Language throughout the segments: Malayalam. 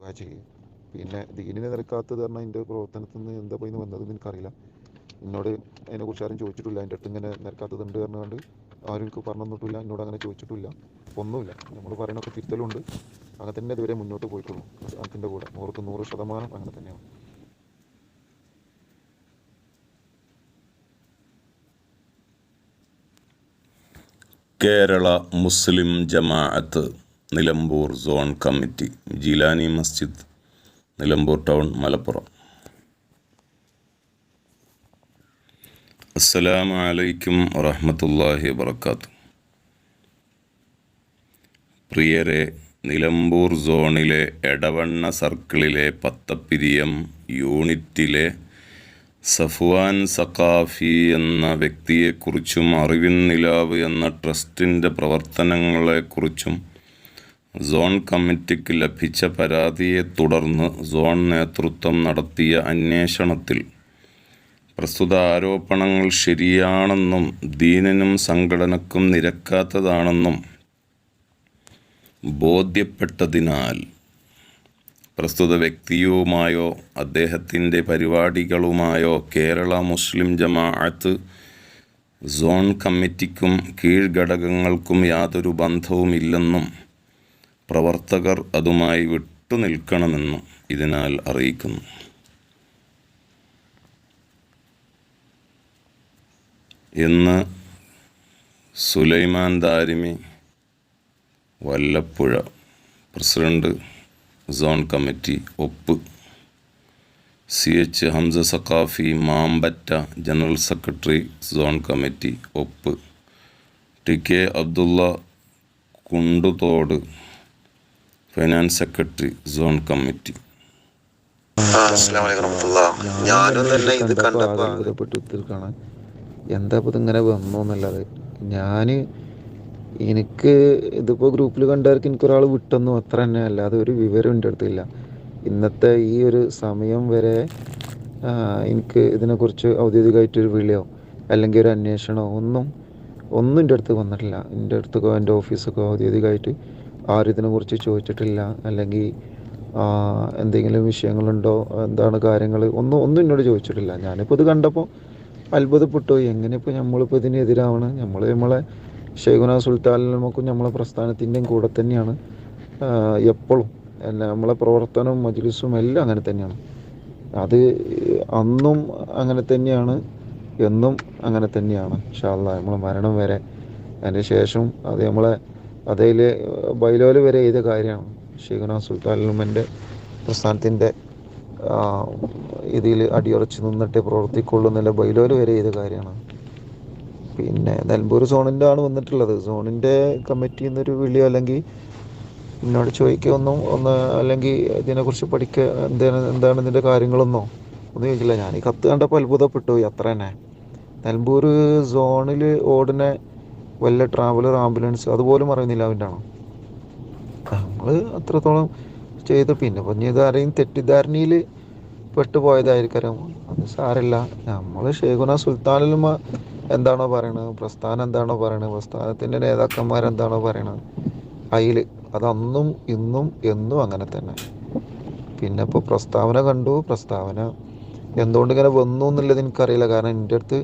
ചെയ്യും. പിന്നെ ദീനിനെ നിരക്കാത്തത് പറഞ്ഞാൽ എന്റെ പ്രവർത്തനത്തിൽ നിന്ന് എന്താ പോയി വന്നത് എനിക്കറിയില്ല എന്നോട് അതിനെക്കുറിച്ച് ആരും ചോദിച്ചിട്ടില്ല. എന്റെ അടുത്ത് ഇങ്ങനെ നിരക്കാത്തതുണ്ട് പറഞ്ഞുകൊണ്ട് ആരും എനിക്ക് പറഞ്ഞു എന്നോട് അങ്ങനെ ചോദിച്ചിട്ടില്ല. ഒന്നുമില്ല. നമ്മൾ പറയണൊക്കെ തിരുത്തലുണ്ട്. അങ്ങനെ തന്നെ ഇതുവരെ മുന്നോട്ട് പോയിട്ടുള്ളൂ. അതിന്റെ കൂടെ നൂറുക്ക് നൂറ് ശതമാനം അങ്ങനെ തന്നെയാണ്. Kerala Muslim Jamaath. Nilambur zone committee Jilani Masjid Nilambur town Malappuram. അസ്സലാമു അലൈക്കും വറഹ്മത്തുള്ളാഹി വബർക്കാത്തു പ്രിയരെ നിലമ്പൂർ സോണിലെ എടവണ്ണ സർക്കിളിലെ പത്തപ്പിരിയം യൂണിറ്റിലെ സഫ്വാൻ സഖാഫി എന്ന വ്യക്തിയെക്കുറിച്ചും അറിവിൻ നിലാവ് എന്ന ട്രസ്റ്റിന്റെ പ്രവർത്തനങ്ങളെക്കുറിച്ചും സോൺ കമ്മിറ്റിക്ക് ലഭിച്ച പരാതിയെ തുടർന്ന് സോൺ നേതൃത്വം നടത്തിയ അന്വേഷണത്തിൽ പ്രസ്തുത ആരോപണങ്ങൾ ശരിയാണെന്നും ദീനനും സംഘടനക്കും നിരക്കാത്തതാണെന്നും ബോധ്യപ്പെട്ടതിനാൽ പ്രസ്തുത വ്യക്തിയുമായോ അദ്ദേഹത്തിന്റെ പരിപാടികളുമായോ കേരള മുസ്ലിം ജമാഅത്ത് സോൺ കമ്മിറ്റിക്കും കീഴ്ഘടകങ്ങൾക്കും യാതൊരു ബന്ധവുമില്ലെന്നും പ്രവർത്തകർ അതുമായി വിട്ടുനിൽക്കണമെന്നും ഇതിനാൽ അറിയിക്കുന്നു. ഇന്ന് Sulaiman Darimi Vallappuzha president zone committee ഒപ്പ്. C H Hamza Saqafi Mampatta general secretary zone committee ഒപ്പ്. T K Abdulla Kunduthodu finance secretary zone committee ഞാനും തന്നെ ഇത് കണ്ടപ്പോൾ അത്ഭുതപ്പെട്ട് ഉത്തരക്കാണ് എന്താ ഇപ്പൊ ഇതിങ്ങനെ വന്നു എന്നല്ലാതെ. ഞാൻ എനിക്ക് ഇതിപ്പോ ഗ്രൂപ്പിൽ കണ്ടവർക്ക് എനിക്കൊരാൾ വിട്ടെന്നു അത്ര തന്നെ. അല്ലാതെ ഒരു വിവരം എന്റെ അടുത്തില്ല ഇന്നത്തെ ഈ ഒരു സമയം വരെ എനിക്ക് ഇതിനെക്കുറിച്ച് ഔദ്യോഗികമായിട്ടൊരു വിളിയോ അല്ലെങ്കിൽ ഒരു അന്വേഷണമോ ഒന്നും ഒന്നും എന്റെ അടുത്ത് വന്നിട്ടില്ല. എന്റെ അടുത്തൊക്കെ എന്റെ ഓഫീസൊക്കെ ഔദ്യോഗികമായിട്ട് ആരും ഇതിനെക്കുറിച്ച് ചോദിച്ചിട്ടില്ല. അല്ലെങ്കിൽ എന്തെങ്കിലും വിഷയങ്ങളുണ്ടോ? എന്താണ് കാര്യങ്ങൾ ഒന്നും ഒന്നും എന്നോട് ചോദിച്ചിട്ടില്ല. ഞാനിപ്പോൾ ഇത് കണ്ടപ്പോൾ അത്ഭുതപ്പെട്ടു. എങ്ങനെ ഇപ്പോൾ നമ്മളിപ്പോൾ ഇതിനെതിരാവണം? നമ്മൾ നമ്മളെ ഷെയ്ഖുന സുൽത്താനും നമ്മളെ പ്രസ്ഥാനത്തിന്റെയും കൂടെ തന്നെയാണ്. എപ്പോഴും നമ്മളെ പ്രവർത്തനവും മജ്ലിസും എല്ലാം അങ്ങനെ തന്നെയാണ്. അത് അന്നും അങ്ങനെ തന്നെയാണ്. എന്നും അങ്ങനെ തന്നെയാണ്. ഇൻഷാല്ല നമ്മൾ മരണം വരെ. അതിന് ശേഷം അത് നമ്മളെ അതിൽ ബൈലോൽ വരെ ചെയ്ത കാര്യമാണ് ഷെയ്ഖുന സുൽത്താനുമന്റെ പ്രസ്ഥാനത്തിന്റെ ഇതിൽ അടിയുറച്ച് നിന്നിട്ട് പ്രവർത്തിക്കുള്ളൂ എന്നല്ല ബൈലോൽ വരെ ചെയ്ത കാര്യമാണ് പിന്നെ നെൽമ്പൂർ സോണിന്റെ ആണ് വന്നിട്ടുള്ളത്. സോണിന്റെ കമ്മിറ്റിയിൽ നിന്നൊരു വിളിയോ അല്ലെങ്കിൽ എന്നോട് ചോദിക്കൊന്നും ഒന്ന് അല്ലെങ്കിൽ ഇതിനെക്കുറിച്ച് പഠിക്കുക എന്താണ് എന്താണ് ഇതിന്റെ കാര്യങ്ങളൊന്നോ? ഒന്നും ചോദിച്ചില്ല. ഞാൻ ഈ കത്ത് കണ്ടപ്പോൾ അത്ഭുതപ്പെട്ടു. പോയി അത്ര തന്നെ നെൽമ്പൂർ സോണിൽ ഓടുന്ന വല്ല ട്രാവലർ ആംബുലൻസ് അതുപോലും അറിയുന്നില്ല അവന്റെ ആണോ? നമ്മൾ അത്രത്തോളം ചെയ്ത്. പിന്നെ പറഞ്ഞ ഇതാരെയും തെറ്റിദ്ധാരണയിൽ പെട്ടുപോയതായിരിക്കാം അത് സാരല്ല നമ്മൾ ഷേഖുന സുൽത്താനിലും എന്താണോ പറയണത്? പ്രസ്ഥാനം എന്താണോ പറയണത്? പ്രസ്ഥാനത്തിന്റെ നേതാക്കന്മാരെന്താണോ പറയണത്? അതിൽ അതന്നും ഇന്നും എന്നും അങ്ങനെ തന്നെ. പിന്നെ ഇപ്പോൾ പ്രസ്താവന കണ്ടു. പ്രസ്താവന എന്തുകൊണ്ട് ഇങ്ങനെ വന്നു എന്നുള്ളത് എനിക്കറിയില്ല. കാരണം എന്റെ അടുത്ത്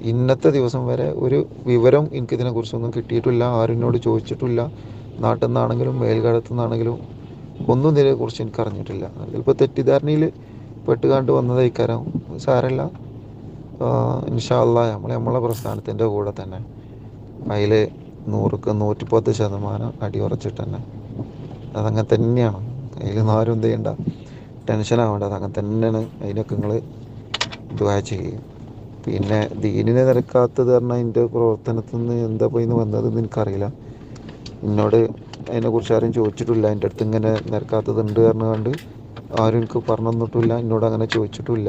ഇന്നത്തെ ദിവസം വരെ ഒരു വിവരം എനിക്ക് ഇതിനെക്കുറിച്ചൊന്നും കിട്ടിയിട്ടില്ല ആരും എന്നോട് ചോദിച്ചിട്ടില്ല നാട്ടിൽ നിന്നാണെങ്കിലും മേൽക്കാലത്തു നിന്നാണെങ്കിലും ഒന്നും ഇതിനെക്കുറിച്ച് എനിക്ക് അറിഞ്ഞിട്ടില്ല ചിലപ്പോൾ തെറ്റിദ്ധാരണയിൽ പെട്ടുകാണ്ട് വന്നതായിക്കാരം സാരല്ല. ഇൻഷാല്ല നമ്മൾ നമ്മളെ പ്രസ്ഥാനത്തിന്റെ കൂടെ തന്നെ അതിൽ നൂറുക്ക് നൂറ്റിപ്പത്ത് ശതമാനം അടിയുറച്ചിട്ട് തന്നെ അതങ്ങനെ തന്നെയാണ്. അതിൽ ആരും എന്ത് ചെയ്യണ്ട? ടെൻഷൻ ആവേണ്ട അതങ്ങനെ തന്നെയാണ് അതിനൊക്കെ നിങ്ങൾ ദുആ ചെയ്യുക. പിന്നെ ദീനിനെ നിരക്കാത്തത് പറഞ്ഞാൽ എന്റെ പ്രവർത്തനത്തിൽ നിന്ന് എന്താ പോയി വന്നതെന്ന് എനിക്കറിയില്ല. എന്നോട് അതിനെക്കുറിച്ച് ആരും ചോദിച്ചിട്ടില്ല. എന്റെ അടുത്ത് ഇങ്ങനെ നിരക്കാത്തതുണ്ട് പറഞ്ഞുകൊണ്ട് ആരും എനിക്ക് പറഞ്ഞു തന്നിട്ടില്ല. എന്നോട് അങ്ങനെ ചോദിച്ചിട്ടില്ല.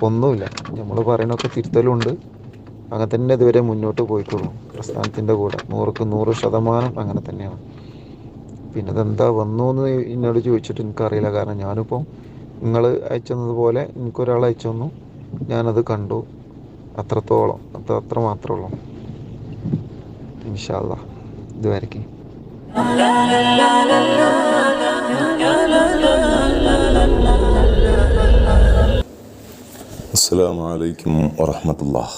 ഒന്നുമില്ല. നമ്മൾ പറയണൊക്കെ തിരുത്തലുണ്ട്. അങ്ങനെ തന്നെ ഇതുവരെ മുന്നോട്ട് പോയിട്ടുള്ളൂ. പ്രസ്ഥാനത്തിന്റെ കൂടെ. നൂറുക്ക് നൂറ് ശതമാനം അങ്ങനെ തന്നെയാണ്. പിന്നെ അതെന്താ വന്നു എന്ന് എന്നോട് ചോദിച്ചിട്ട് എനിക്കറിയില്ല. കാരണം ഞാനിപ്പോൾ നിങ്ങൾ അയച്ചതുപോലെ എനിക്കൊരാൾ അയച്ചു തന്നു. ഞാനത് കണ്ടു. അത്രത്തോളം അത്ര അത്ര മാത്രമേ ഉള്ളൂ ഇൻഷാല്ല ഇതുവരയ്ക്ക് അസ്സാം വലൈക്കും വറഹമത്തുള്ള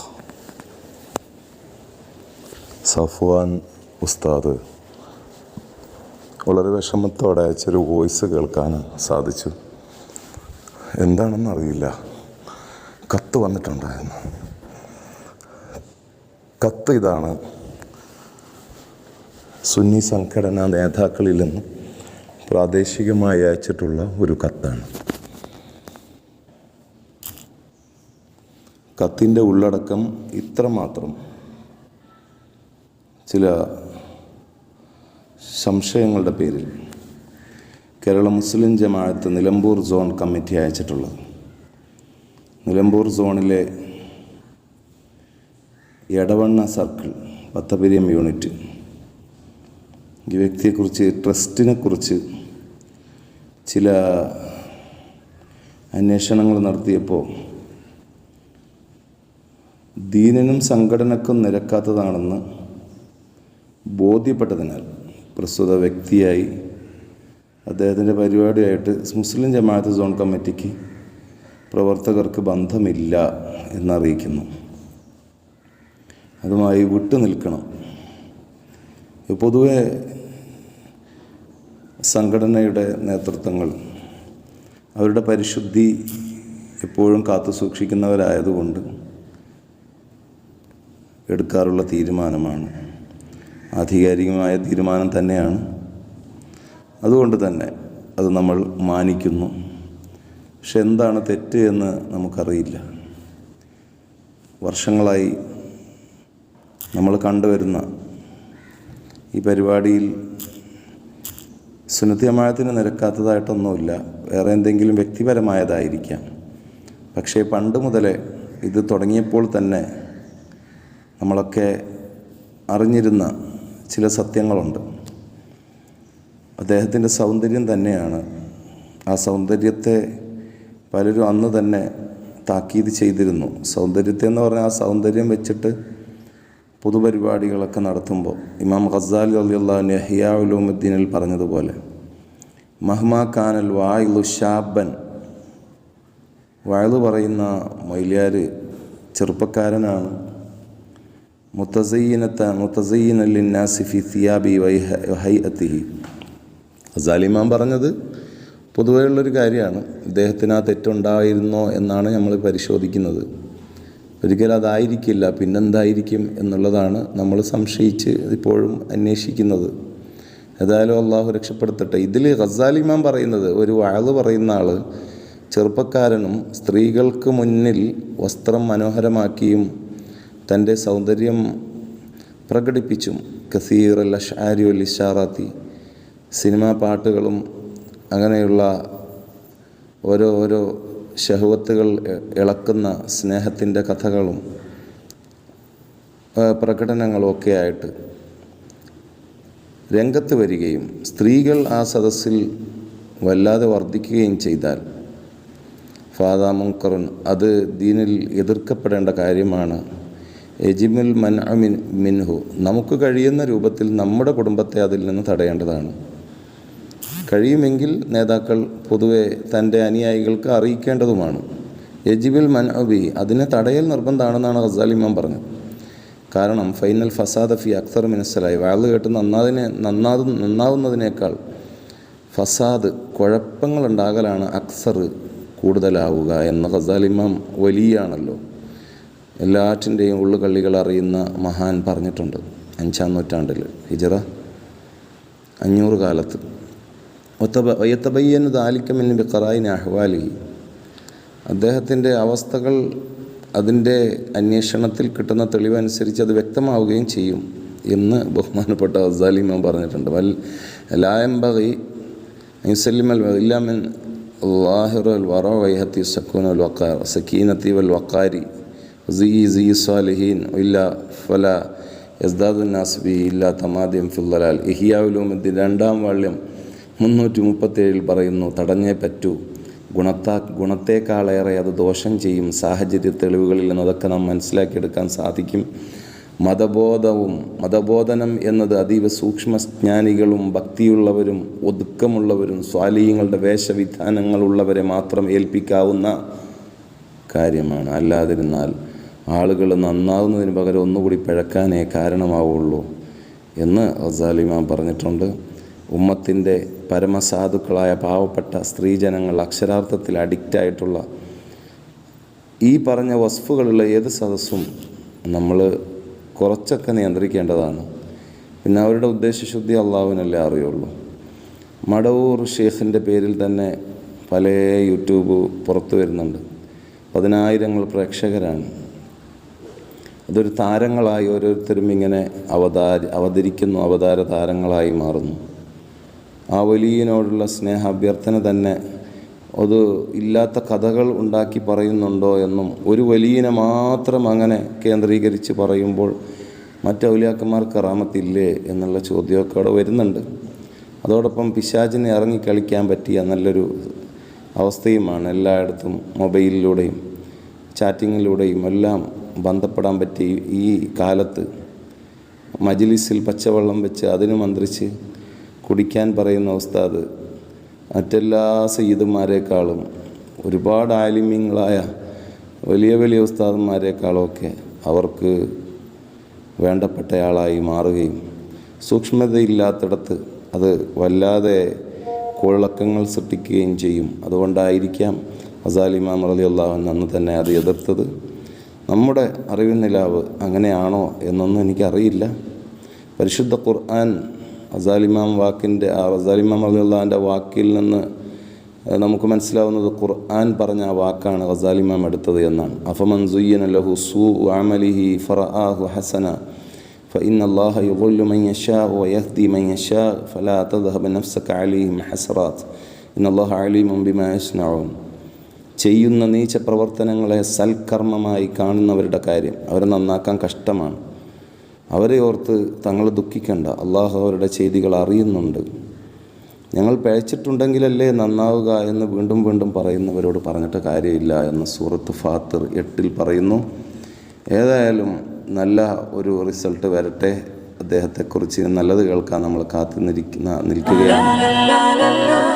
സഫ്വാൻ ഉസ്താദ് വളരെ വിഷമത്തോടെ അയച്ചൊരു വോയിസ് കേൾക്കാൻ സാധിച്ചു. എന്താണെന്നറിയില്ല. കത്ത് വന്നിട്ടുണ്ടായിരുന്നു. കത്ത് ഇതാണ്. സുന്നി സംഘടനാ നേതാക്കളിൽ നിന്ന് പ്രാദേശികമായി അയച്ചിട്ടുള്ള ഒരു കത്താണ്. കത്തിന്റെ ഉള്ളടക്കം ഇത്രമാത്രം. ചില സംശയങ്ങളുടെ പേരിൽ Kerala Muslim Jamaath Nilambur zone committee അയച്ചിട്ടുള്ളത്. Nilambur സോണിലെ എടവണ്ണ സർക്കിൾ പത്തപരിയം യൂണിറ്റ്. ഈ വ്യക്തിയെക്കുറിച്ച് ട്രസ്റ്റിനെക്കുറിച്ച് ചില അന്വേഷണങ്ങൾ നടത്തിയപ്പോൾ ദീനനും സംഘടനക്കും നിരക്കാത്തതാണെന്ന് ബോധ്യപ്പെട്ടതിനാൽ പ്രസ്തുത വ്യക്തിയായി അദ്ദേഹത്തിന്റെ പരിപാടിയായിട്ട് മുസ്ലിം ജമാഅത്ത് സോൺ കമ്മിറ്റിക്ക് പ്രവർത്തകർക്ക് ബന്ധമില്ല എന്നറിയിക്കുന്നു. അതുമായി വിട്ടു നിൽക്കണം. പൊതുവെ സംഘടനയുടെ നേതൃത്വങ്ങൾ അവരുടെ പരിശുദ്ധി എപ്പോഴും കാത്തു സൂക്ഷിക്കുന്നവരായതുകൊണ്ട് എടുക്കാറുള്ള തീരുമാനമാണ്. ആധികാരികമായ തീരുമാനം തന്നെയാണ്. അതുകൊണ്ട് തന്നെ അത് നമ്മൾ മാനിക്കുന്നു. പക്ഷെ എന്താണ് തെറ്റ് എന്ന് നമുക്കറിയില്ല. വർഷങ്ങളായി നമ്മൾ കണ്ടുവരുന്ന ഈ പരിപാടിയിൽ സുന്നത്യമായത്തിന് നിരക്കാത്തതായിട്ടൊന്നുമില്ല. വേറെ എന്തെങ്കിലും വ്യക്തിപരമായതായിരിക്കാം. പക്ഷേ പണ്ട് മുതലേ ഇത് തുടങ്ങിയപ്പോൾ തന്നെ നമ്മളൊക്കെ അറിഞ്ഞിരുന്ന ചില സത്യങ്ങളുണ്ട്. അദ്ദേഹത്തിന്റെ സൗന്ദര്യം തന്നെയാണ്. ആ സൗന്ദര്യത്തെ പലരും അന്ന് തന്നെ താക്കീത് ചെയ്തിരുന്നു. സൗന്ദര്യത്തെ എന്ന് പറഞ്ഞാൽ ആ സൗന്ദര്യം വെച്ചിട്ട് പൊതുപരിപാടികളൊക്കെ നടത്തുമ്പോൾ ഇമാം ഖസാലി അലിയുള്ള ഹിയാവുലോമുദ്ദീനിൽ പറഞ്ഞതുപോലെ മഹ്മാ ഖാനൽ വായിലു ഷാബൻ വയലു പറയുന്ന മൈലിയാർ ചെറുപ്പക്കാരനാണ്. മുത്തസയ്യനത്ത മുത്തസയ്യനല്ലിന്നാസിഫി സിയാബി വൈഹ ഹൈഅത്തിഹി അസാലിമാൻ പറഞ്ഞത് പൊതുവെയുള്ളൊരു കാര്യമാണ്. ഇദ്ദേഹത്തിന് ആ തെറ്റുണ്ടായിരുന്നോ എന്നാണ് നമ്മൾ പരിശോധിക്കുന്നത്. ഒരിക്കലും അതായിരിക്കില്ല പിന്നെന്തായിരിക്കും എന്നുള്ളതാണ് നമ്മൾ സംശയിച്ച് ഇപ്പോഴും അന്വേഷിക്കുന്നത്. ഏതായാലും അള്ളാഹു രക്ഷപ്പെടുത്തട്ടെ. ഇതിൽ ഖസാലിമാൻ പറയുന്നത് ഒരു വാഴ് പറയുന്ന ആൾ ചെറുപ്പക്കാരനും സ്ത്രീകൾക്ക് മുന്നിൽ വസ്ത്രം മനോഹരമാക്കിയും തന്റെ സൗന്ദര്യം പ്രകടിപ്പിച്ചും കസീർ അൽ അഷാരി അൽ ഇഷാറാത്തി സിനിമാ പാട്ടുകളും അങ്ങനെയുള്ള ഓരോ ഓരോ ഷഹവത്തുകൾ ഇളക്കുന്ന സ്നേഹത്തിന്റെ കഥകളും പ്രകടനങ്ങളും ഒക്കെയായിട്ട് രംഗത്ത് വരികയും സ്ത്രീകൾ ആ സദസ്സിൽ വല്ലാതെ വർദ്ധിക്കുകയും ചെയ്താൽ ഫാദ മുങ്കറുൻ അത് ദീനിൽ എതിർക്കപ്പെടേണ്ട കാര്യമാണ്. എജിമുൽ മിൻ മിൻഹു. നമുക്ക് കഴിയുന്ന രൂപത്തിൽ നമ്മുടെ കുടുംബത്തെ അതിൽ നിന്ന് തടയേണ്ടതാണ്. കഴിയുമെങ്കിൽ നേതാക്കൾ പൊതുവെ തന്റെ അനുയായികൾക്ക് അറിയിക്കേണ്ടതുമാണ്. യജിബിൽ മൻ അതിനെ തടയൽ നിർബന്ധമാണെന്നാണ് ഖസാലിമാൻ പറഞ്ഞത്. കാരണം ഫൈനൽ ഫസാദ ഫി അക്തർ മിനസ്സലായി. വാൾ കേട്ട് നന്നാതിനെ നന്നാതു നന്നാവുന്നതിനേക്കാൾ ഫസാദ് കുഴപ്പങ്ങളുണ്ടാകലാണ് അക്സർ കൂടുതലാവുക എന്ന ഖസാലിമാം വലിയാണല്ലോ. എല്ലാറ്റിന്റെയും ഉള്ളുകള്ളികൾ അറിയുന്ന മഹാൻ പറഞ്ഞിട്ടുണ്ട്. അഞ്ചാം നൂറ്റാണ്ടിൽ ഹിജറ അഞ്ഞൂറ് കാലത്ത്. ഒത്തബയ്യന് താലിക്കമെന്ന് ബിക്കറായി അഹ്വാലി. അദ്ദേഹത്തിന്റെ അവസ്ഥകൾ അതിന്റെ അന്വേഷണത്തിൽ കിട്ടുന്ന തെളിവനുസരിച്ച് അത് വ്യക്തമാവുകയും ചെയ്യും എന്ന് ബഹുമാനപ്പെട്ട അസാലിമ പറഞ്ഞിട്ടുണ്ട്. വൽ ലായംബി യുസല്ലിമൽ ഇല്ലാമിൻ ലാഹിറു അൽ വറ വൈഹത്തി സക്കൂൻ അൽ വക്കാർ സക്കീനത്തി വൽ വക്കാരി സി സി സ്വാലിഹീൻ ഇല്ല ഫല യസ്ദാദുൽ നാസ്ബി ഇല്ല തമാദിം ഫില്ലലാൽ ഇഹിയാവുലുമുദ്ദീൻ രണ്ടാം വാള്യം മുന്നൂറ്റി മുപ്പത്തേഴിൽ പറയുന്നു തടഞ്ഞേ പറ്റൂ. ഗുണത്താ ഗുണത്തേക്കാളേറെ അത് ദോഷം ചെയ്യും. സാഹചര്യ തെളിവുകളിൽ നിന്നതൊക്കെ നാം മനസ്സിലാക്കിയെടുക്കാൻ സാധിക്കും. മതബോധവും മതബോധനം എന്നത് അതീവ സൂക്ഷ്മജ്ഞാനികളും ഭക്തിയുള്ളവരും ഒതുക്കമുള്ളവരും സ്വാലീയങ്ങളുടെ വേഷവിധാനങ്ങളുള്ളവരെ മാത്രം ഏൽപ്പിക്കാവുന്ന കാര്യമാണ്. അല്ലാതിരുന്നാൽ ആളുകൾ നന്നാവുന്നതിന് പകരം ഒന്നുകൂടി പിഴക്കാനേ കാരണമാവുള്ളൂ എന്ന് അസാലിമാൻ പറഞ്ഞിട്ടുണ്ട്. ഉമ്മത്തിന്റെ പരമസാധുക്കളായ പാവപ്പെട്ട സ്ത്രീജനങ്ങൾ അക്ഷരാർത്ഥത്തിൽ അഡിക്റ്റായിട്ടുള്ള ഈ പറഞ്ഞ വസ്ഫുകളുള്ള ഏത് സദസ്സും നമ്മൾ കുറച്ചൊക്കെ നിയന്ത്രിക്കേണ്ടതാണ്. പിന്നെ അവരുടെ ഉദ്ദേശശുദ്ധി അള്ളാഹുവിനല്ലേ അറിയുള്ളൂ. മടവൂർ ഷേഖിന്റെ പേരിൽ തന്നെ പല യൂട്യൂബ് പുറത്തു വരുന്നുണ്ട്. പതിനായിരങ്ങൾ പ്രേക്ഷകരാണ്. അതൊരു താരങ്ങളായി ഓരോരുത്തരും ഇങ്ങനെ അവതാര അവതരിക്കുന്നു അവതാര താരങ്ങളായി മാറുന്നു. ആ വലിയനോടുള്ള സ്നേഹ അഭ്യർത്ഥന തന്നെ അത് ഇല്ലാത്ത കഥകൾ ഉണ്ടാക്കി പറയുന്നുണ്ടോ എന്നും ഒരു വലിയനെ മാത്രം അങ്ങനെ കേന്ദ്രീകരിച്ച് പറയുമ്പോൾ മറ്റ് ഔലിയാക്കന്മാർക്ക് കറാമത്തില്ലേ എന്നുള്ള ചോദ്യമൊക്കെ അവിടെ വരുന്നുണ്ട്. അതോടൊപ്പം പിശാചിനെ ഇറങ്ങി കളിക്കാൻ പറ്റിയ നല്ലൊരു അവസ്ഥയുമാണ് എല്ലായിടത്തും മൊബൈലിലൂടെയും ചാറ്റിങ്ങിലൂടെയും എല്ലാം ബന്ധപ്പെടാൻ പറ്റി ഈ കാലത്ത്. മജിലിസിൽ പച്ചവെള്ളം വെച്ച് അതിന് മന്ത്രിച്ച് കുടിക്കാൻ പറയുന്ന ഉസ്താദ് മറ്റെല്ലാ സയ്യിദുമാരെക്കാളും ഒരുപാട് ആലിമ്യങ്ങളായ വലിയ വലിയ ഉസ്താദന്മാരെക്കാളുമൊക്കെ അവർക്ക് വേണ്ടപ്പെട്ടയാളായി മാറുകയും സൂക്ഷ്മതയില്ലാത്തിടത്ത് അത് വല്ലാതെ കുഴക്കങ്ങൾ സൃഷ്ടിക്കുകയും ചെയ്യും. അതുകൊണ്ടായിരിക്കാം അസാലിമാം റലി അന്ന് തന്നെ അത് എതിർത്തത്. നമ്മുടെ അറിവിൻ നിലാവ് അങ്ങനെയാണോ എന്നൊന്നും എനിക്കറിയില്ല. പരിശുദ്ധ ഖുർആൻ അസാലിമാം വാക്കിൻ്റെ ആ അസാലിമാം റലി അള്ളാഹിൻ്റെ വാക്കിൽ നിന്ന് ഏഹ്, നമുക്ക് മനസ്സിലാവുന്നത് ഖുർആൻ പറഞ്ഞ ആ വാക്കാണ് ഗസാലിമാം എടുത്തത് എന്നാണ് അഫമൻ സുയ്യൻ ലഹു സൂ അമലിഹി ഫറആഹു ഹസന فإن الله يضل من يشاء ويهدي من يشاء فلا تذهب نفسك عليهم حسرات إن الله عليم بما يصنعون ചെയ്യുന്ന നീച്ച പ്രവർത്തനങ്ങളെ സൽക്കർമ്മമായി കാണുന്നവരുടെ കാര്യം അവരെ നന്നാക്കാൻ കഷ്ടമാണ് അവരെ ഓർത്ത് തങ്ങൾ ദുഃഖിക്കണ്ട. അള്ളാഹു അവരുടെ ചെയ്തികൾ അറിയുന്നുണ്ട്. ഞങ്ങൾ പഴച്ചിട്ടുണ്ടെങ്കിലല്ലേ നന്നാവുക എന്ന് വീണ്ടും വീണ്ടും പറയുന്നവരോട് പറഞ്ഞിട്ട് കാര്യമില്ല എന്ന് സൂറത്ത് ഫാത്തിർ എട്ടിൽ പറയുന്നു. ഏതായാലും നല്ല ഒരു റിസൾട്ട് വരട്ടെ. അദ്ദേഹത്തെക്കുറിച്ച് നല്ലത് കേൾക്കാൻ നമ്മൾ കാത്തു നിൽക്കുന്ന നിൽക്കുകയാണ്.